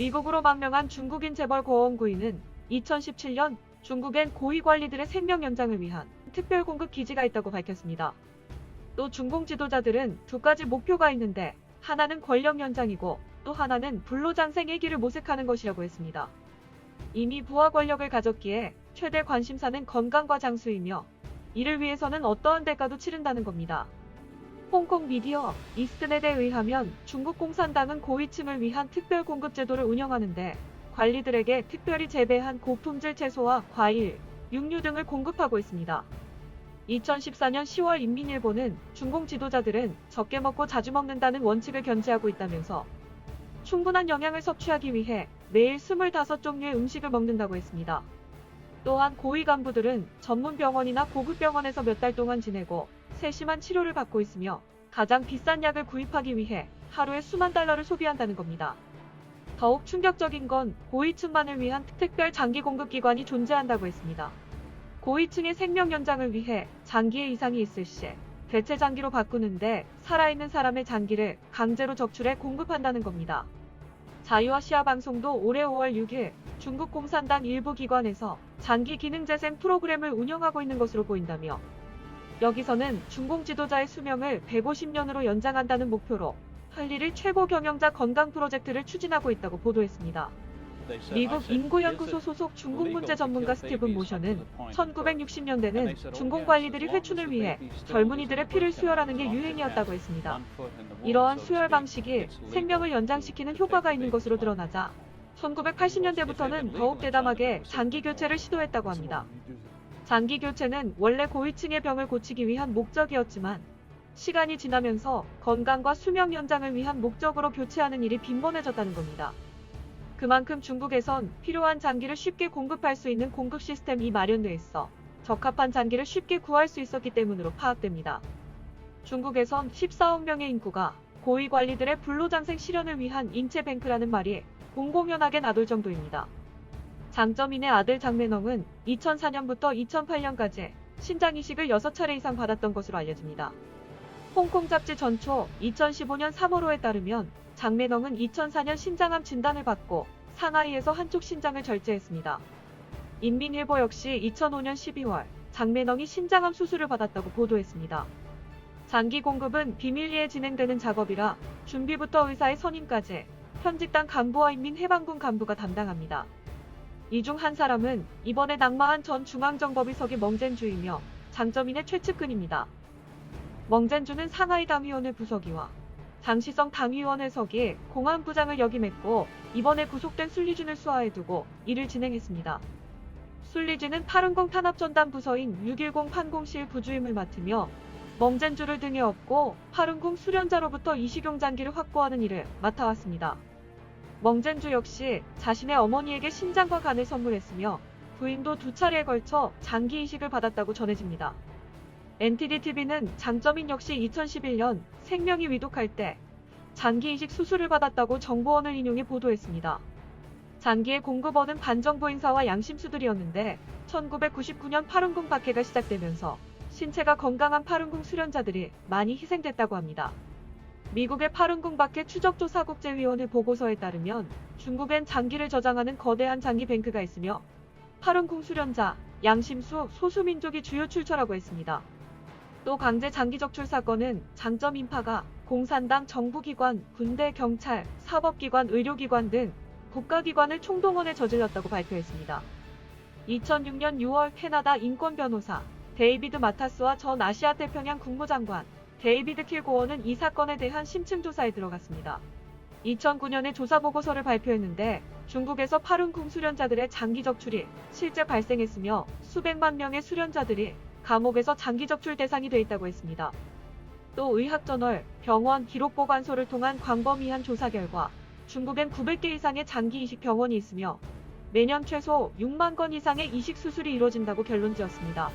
미국으로 망명한 중국인 재벌 고원구이는 2017년 중국엔 고위 관리들의 생명 연장을 위한 특별 공급 기지가 있다고 밝혔습니다. 또 중공 지도자들은 두 가지 목표가 있는데 하나는 권력 연장이고 또 하나는 불로장생의 길을 모색하는 것이라고 했습니다. 이미 부하 권력을 가졌기에 최대 관심사는 건강과 장수이며 이를 위해서는 어떠한 대가도 치른다는 겁니다. 홍콩 미디어 이스트넷에 의하면 중국 공산당은 고위층을 위한 특별 공급 제도를 운영하는데 관리들에게 특별히 재배한 고품질 채소와 과일, 육류 등을 공급하고 있습니다. 2014년 10월 인민일보는 중공 지도자들은 적게 먹고 자주 먹는다는 원칙을 견지하고 있다면서 충분한 영양을 섭취하기 위해 매일 25종류의 음식을 먹는다고 했습니다. 또한 고위 간부들은 전문 병원이나 고급 병원에서 몇 달 동안 지내고 세심한 치료를 받고 있으며 가장 비싼 약을 구입하기 위해 하루에 수만 달러를 소비한다는 겁니다. 더욱 충격적인 건 고위층만을 위한 특별 장기 공급 기관이 존재한다고 했습니다. 고위층의 생명 연장을 위해 장기의 이상이 있을 시 대체 장기로 바꾸는데 살아있는 사람의 장기를 강제로 적출해 공급한다는 겁니다. 자유아시아 방송도 올해 5월 6일 중국 공산당 일부 기관에서 장기 기능 재생 프로그램을 운영하고 있는 것으로 보인다며 여기서는 중공 지도자의 수명을 150년으로 연장한다는 목표로 할리를 최고 경영자 건강 프로젝트를 추진하고 있다고 보도했습니다. 미국 인구연구소 소속 중국 문제 전문가 스티븐 모션은 1960년대는 중공 관리들이 회춘을 위해 젊은이들의 피를 수혈하는 게 유행이었다고 했습니다. 이러한 수혈 방식이 생명을 연장시키는 효과가 있는 것으로 드러나자 1980년대부터는 더욱 대담하게 장기 교체를 시도했다고 합니다. 장기 교체는 원래 고위층의 병을 고치기 위한 목적이었지만 시간이 지나면서 건강과 수명 연장을 위한 목적으로 교체하는 일이 빈번해졌다는 겁니다. 그만큼 중국에선 필요한 장기를 쉽게 공급할 수 있는 공급 시스템이 마련돼 있어 적합한 장기를 쉽게 구할 수 있었기 때문으로 파악됩니다. 중국에선 14억 명의 인구가 고위 관리들의 불로장생 실현을 위한 인체뱅크라는 말이 공공연하게 나돌 정도입니다. 장점인의 아들 장매넝은 2004년부터 2008년까지 신장 이식을 6차례 이상 받았던 것으로 알려집니다. 홍콩 잡지 전초 2015년 3월호에 따르면 장매넝은 2004년 신장암 진단을 받고 상하이에서 한쪽 신장을 절제했습니다. 인민일보 역시 2005년 12월 장매넝이 신장암 수술을 받았다고 보도했습니다. 장기 공급은 비밀리에 진행되는 작업이라 준비부터 의사의 선임까지 현직당 간부와 인민해방군 간부가 담당합니다. 이 중 한 사람은 이번에 낙마한 전 중앙정법위석의 멍젠주이며 장점인의 최측근입니다. 멍젠주는 상하이 당위원회 부서기와 장시성 당위원회 석이 공안부장을 역임했고 이번에 구속된 술리준을 수하해두고 일을 진행했습니다. 술리준은 파룬공 탄압전담 부서인 610 판공실 부주임을 맡으며 멍젠주를 등에 업고 파룬궁 수련자로부터 이식용 장기를 확보하는 일을 맡아왔습니다. 멍젠주 역시 자신의 어머니에게 신장과 간을 선물했으며 부인도 두 차례에 걸쳐 장기 이식을 받았다고 전해집니다. NTD-TV는 장점인 역시 2011년 생명이 위독할 때 장기 이식 수술을 받았다고 정보원을 인용해 보도했습니다. 장기의 공급원은 반정부 인사와 양심수들이었는데 1999년 파룬궁 박해가 시작되면서 신체가 건강한 파룬궁 수련자들이 많이 희생됐다고 합니다. 미국의 파룬궁 박해 추적조사국제위원회 보고서에 따르면 중국엔 장기를 저장하는 거대한 장기 뱅크가 있으며 파룬궁 수련자, 양심수, 소수민족이 주요 출처라고 했습니다. 또 강제 장기 적출 사건은 장점 인파가 공산당 정부기관, 군대, 경찰, 사법기관, 의료기관 등 국가기관을 총동원해 저질렀다고 발표했습니다. 2006년 6월 캐나다 인권변호사 데이비드 마타스와 전 아시아 태평양 국무장관 데이비드 킬 고원은 이 사건에 대한 심층 조사에 들어갔습니다. 2009년에 조사 보고서를 발표했는데 중국에서 파룬궁 수련자들의 장기 적출이 실제 발생했으며 수백만 명의 수련자들이 감옥에서 장기 적출 대상이 돼 있다고 했습니다. 또 의학저널, 병원, 기록 보관소를 통한 광범위한 조사 결과 중국엔 900개 이상의 장기 이식 병원이 있으며 매년 최소 6만 건 이상의 이식 수술이 이루어진다고 결론 지었습니다.